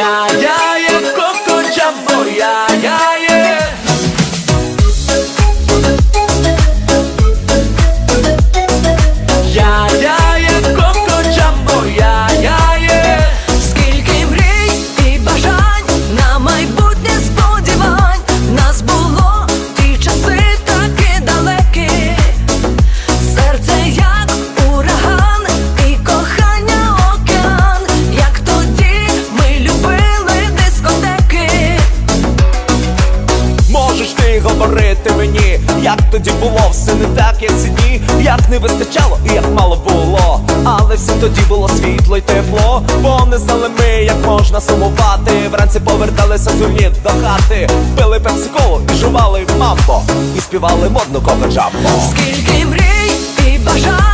ya як тоді було, все не так, як ці дні, як не вистачало і як мало було. Але все тоді було світло й тепло, бо не знали ми, як можна сумувати. Вранці поверталися зумні до хати, пили пепсиколу і жували мамбо, і співали модну джамбо. Скільки мрій і бажань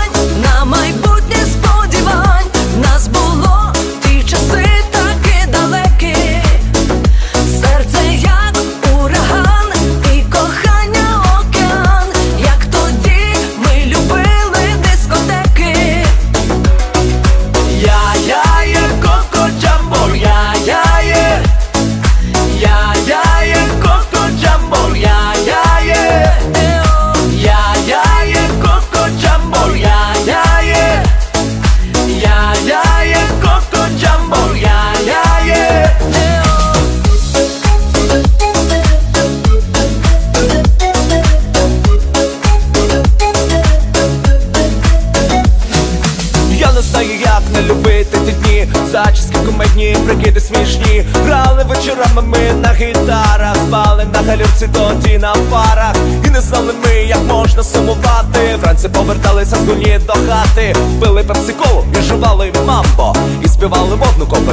Зачіски кумедні, прикиди смішні. Грали вечорами ми на гітарах Спали на галюці тоді на парах І не знали ми, як можна сумувати. Вранці поверталися з гульні до хати. Пили пепсиколу і жували мамбо. І співали модну копа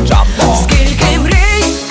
Скільки мрій